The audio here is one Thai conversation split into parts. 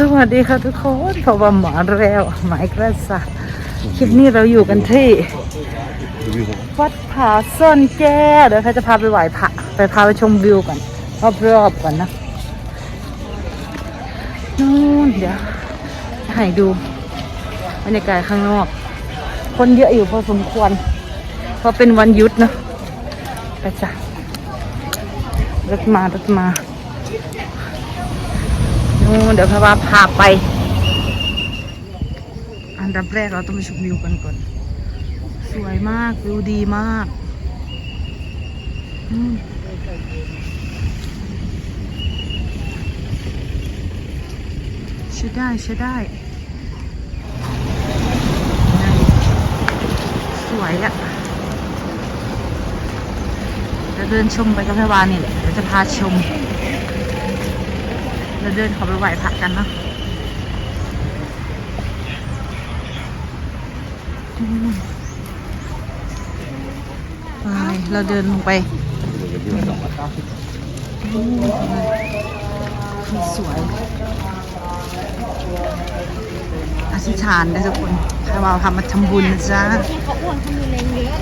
สวัสดีค่ะทุกคนพบว่าหมอแล้วหมายกระสักคลิปนี้เราอยู่กันที่วัดผาซ่อนแก้เดี๋ยวเขาจะพาไปไหว้พระไปพาไปชมวิวก่อนรอบๆก่อนนะนู่นเดี๋ยวจะให้ดูบรรยากาศข้างนอก คนเยอะอยู่พอสมควร เพราะเป็นวันหยุดเนอะไปจ้ะรถมารถมา เดี๋ยวพาว่าพาไป อันดับแรกเราต้องไปชมวิวกันก่อน สวยมากวิวดีมากใช่ได้ใช่ได้ สวยอะจะเดินชมไปกับพยาบาลนี่แหละเดี๋ยวจะพาชม เราเดินเขาไปไหว้พระกันเนาะไปเราเดินลงไปสวยอธิษฐานได้ทุกคนใครว่าทำมาทำบุญนะจ๊ะเขาอ้วนเขามีแรงเยอะ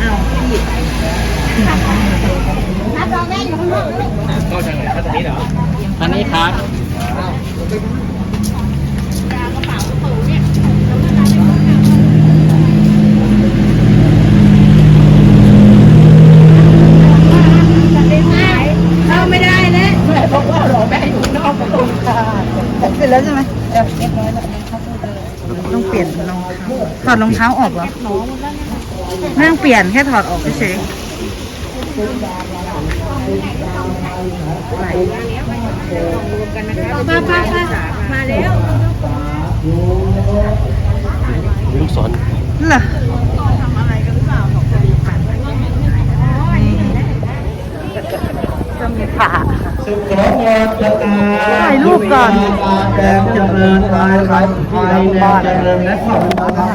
อ้าวพี่ นัดรอแม่อยู่ข้างนอ กเลยเข้าทางไหนครับตรงนี้เหรออันนี้ครับเป๋าตู้เนี่ยเข้าไม่ได้เลยแม่บอกว่ารอแม่อยู่นอกประตูค่ะเสร็จแล้วใช่ไหมเรียบร้อยแล้วต้องเปลี่ยนรองเท้าถอดรองเท้าออกเหรอไม่ต้องเปลี่ยนแค่ถอดออกเฉย ไหลป้าป้าป้ามาแล้วลูกศรเหรอจะมีผ่าสุขอวรตาถ่ายรูปก่อนแดงเจริญลายลายไทยแดงเจริญและขอบคุณครั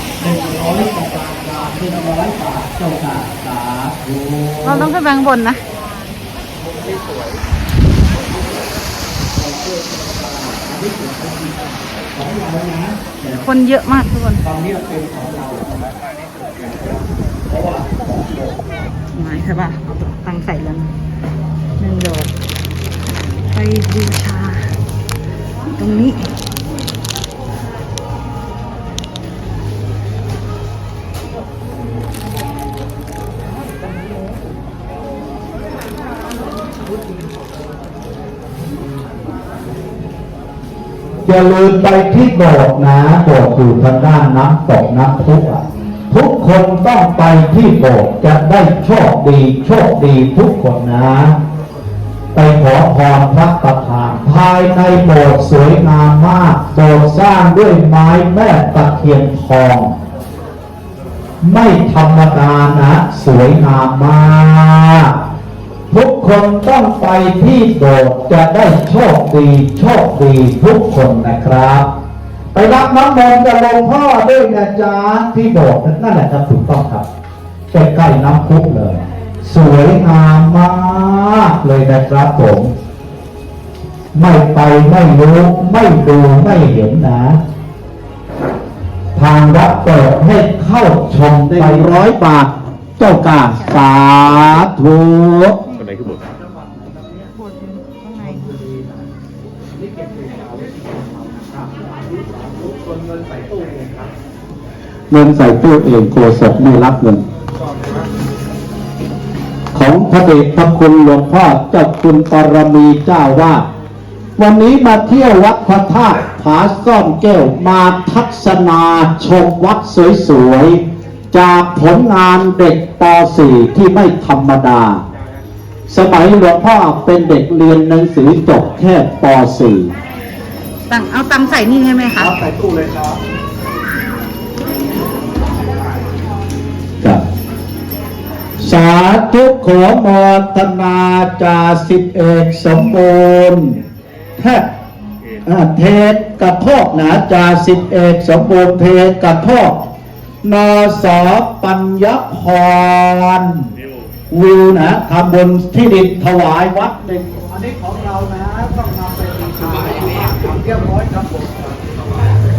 บ เราที่ดินหนึ่งร้อยกว่าบาทบหนึ่งร้อยบาทเจ้าค่ะสาธุเราต้องขึ้นไปข้างบนนะคนเยอะมากทุกคนตอนนี้เป็นของเราหมายค่ะป่ะตังใส่แล้วนะหนึ่งดอกไปบูชา ตรงนี้ อย่าลืมไปที่โบสถ์นะโบสถ์อยู่ทางด้านน้ำตกน้ำพุอะทุกคนต้องไปที่โบสถ์จะได้โชคดีโชคดีทุกคนนะ ไปขอพรพระประธาน ภายในโบสถ์สวยงามมากโบสถ์สร้างด้วยไม้แม่ตะเคียนทอง ไม่ธรรมดานะ สวยงามมาก ทุกคนต้องไปที่โบสถ์จะได้โชคดีโชคดีทุกคนนะครับ ไปรับน้ำมนต์กับหลงพ่อด้วยนะจ๊ะที่โบสถ์นั่นแหละครับถูกต้องครับใกล้ๆน้ำพุเลย สวยงามมากเลยนะครับผม ไม่ไปไม่รู้ไม่ดูไม่เห็นนะ ทางวัดเปิดให้เข้าชมได้ร้อยบาท เจ้ากาสาธุ เงินใส่ตู้เองโกศกไม่รับเงิน ของพระเดชพระคุณหลวงพ่อเจ้าคุณปรมีเจ้าวาดวันนี้มาเที่ยววัดพระธาตุผาซ่อนแก้วมาทัศนาชมวัดสวยๆ จากผลงานเด็กป .4 ที่ไม่ธรรมดา สมัยหลวงพ่อเป็นเด็กเรียนหนังสือจบแค่ป .4 ตังเอาตังใส่นี่ใช่ไหมคะใส่ตู้เลยครับครับ สาธุขอมทนาจาสิบเอกสมบูรณ์แทบอ่าเทศกระทอกนะจาสิบเอกสมบูรณ์เทศกระทอกนสปัญญพรวิวนะทำบนที่ดินถวายวัดหนึ่งอันนี้ของเรานะต้องนำไปบูชาทำเรียบร้อยครับผม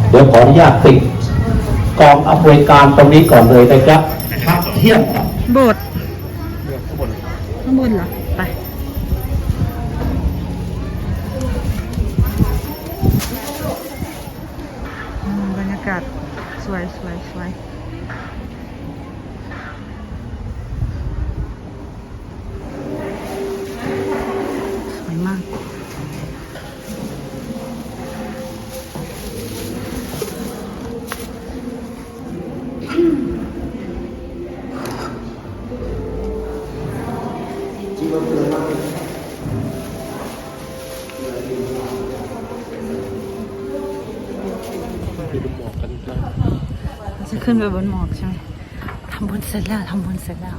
เดี๋ยวขออนุญาตติดกองอำนวยการตรงนี้ก่อนเลยนะครับพักเที่ยงครับโบสถ์ ข้างบนเหรอ ไปอืมบรรยากาศสวยสวยสวย จะขึ้นไปบนหมอกใช่ไหมทำบุญเสร็จแล้วทำบุญเสร็จแล้ว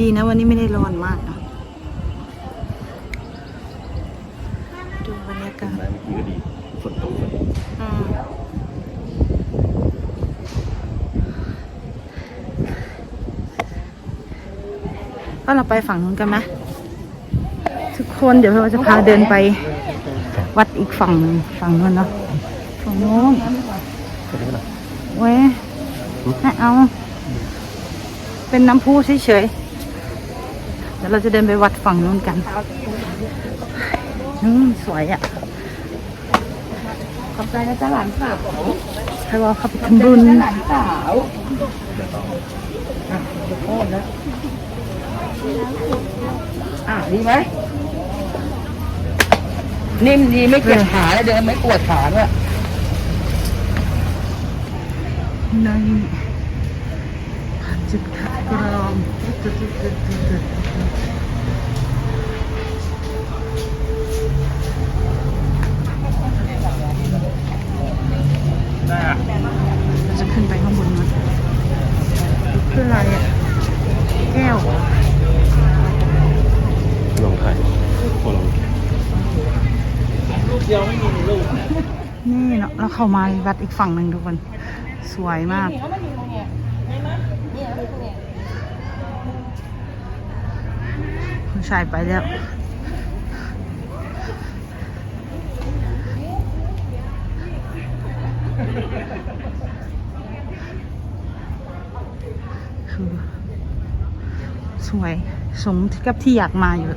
ดีนะวันนี้ไม่ได้ร้อนมากเนอะดูบรรยากาศเมื่อกี้ก็ดีฝนตกฝนอืมก็เราไปฝั่งนู้นกันไหมทุกคนเดี๋ยวเราจะพาเดินไป วัดอีกฝั่งหนึ่งฝั่งนู้นเนาะฝั่งนู้นเว้ยไม่เอา เป็นน้ำพุเฉยๆเดี๋ยวเราจะเดินไปวัดฝั่งนู้นกันอืมสวยอะขอบใจนะจ๊ะหลานสาวใครว่าเขาไปทำบุญหลานสาวอะดีไหม นิ่มดีไม่เจ็บขาแล้วเดินไม่ปวดขาด้วยในจุดคัดกรองจุดจุดจุด เนาเราเข้ามาวัดอีกฝั่งหนึ่งทุกคน สวยมาก ผู้ชายไปแล้วคือสวยสมกับที่อยากมาอยู่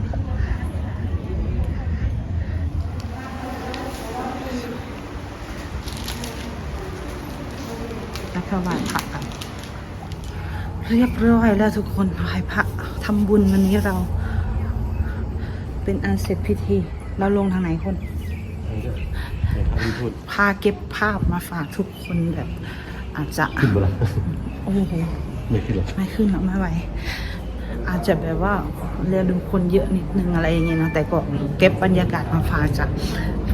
แล้วก็ไหว้พระกันเรียบร้อยแล้วทุกคนไหว้พระทำบุญวันนี้เรา เป็นอันเสร็จพิธี เราลงทางไหนคนในทางที่พูดพาเก็บภาพมาฝากทุกคนแบบ อาจจะขึ้นบ่ละโอ้โหไม่ขึ้นหรอกไม่ขึ้นหรอกไม่ไหวอาจจะแบบว่าเรียนดูคนเยอะนิดนึงอะไรอย่างเงี้ยนะแต่ก็เก็บบรรยากาศมาฝากจาก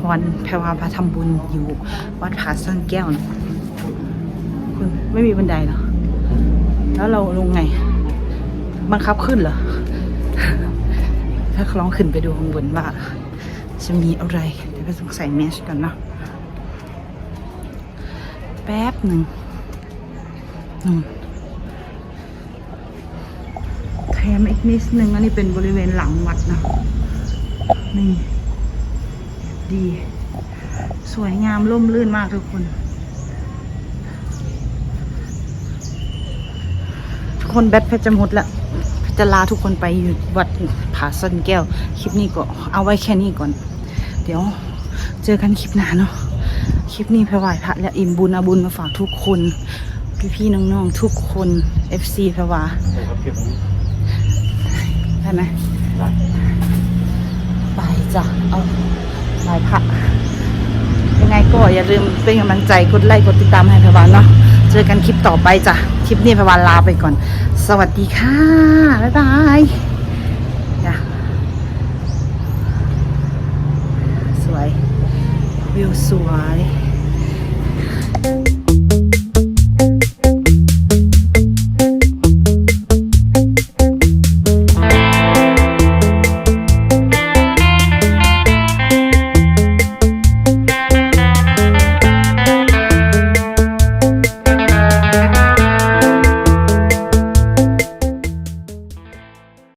วันแพรวาพาทำบุญอยู่ วัดผาซ่อนแก้วนะคุณ ไม่มีบันไดเหรอ แล้วเราลงไง บังคับขึ้นเหรอ ถ้าคล้องขึ้นไปดูข้างบนว่าจะมีอะไรเดี๋ยวไปต้องใส่แมสก่อนเนาะแป๊บหนึ่งนู่นแถมอีกนิดนึงอันนี้เป็นบริเวณหลังวัดนะ นี่ ดี สวยงามร่มรื่นมากทุกคน ทุก คนแบตเพชรจะหมดละจะลาทุกคนไปอยู่วัดผาซ่อนแก้ว คลิปนี้ก็เอาไว้แค่นี้ก่อน เดี๋ยวเจอกันคลิปหน้าเนาะคลิปนี้ไปไหว้พระและอิ่มบุญอาบุญมาฝากทุกคน พี่ๆน้องๆทุกคน FC พระวาครับเก็บอันนี้ได้ไหมไปจ้ะเอาลายผักยังไงก็อย่าลืมเป็นกำลังใจกดไลค์กดติดตามให้พวาเนาะ เจอกันคลิปต่อไปจ้ะ คลิปนี้พวันลาไปก่อน สวัสดีค่ะ บ๊ายบายสวย วิวสวย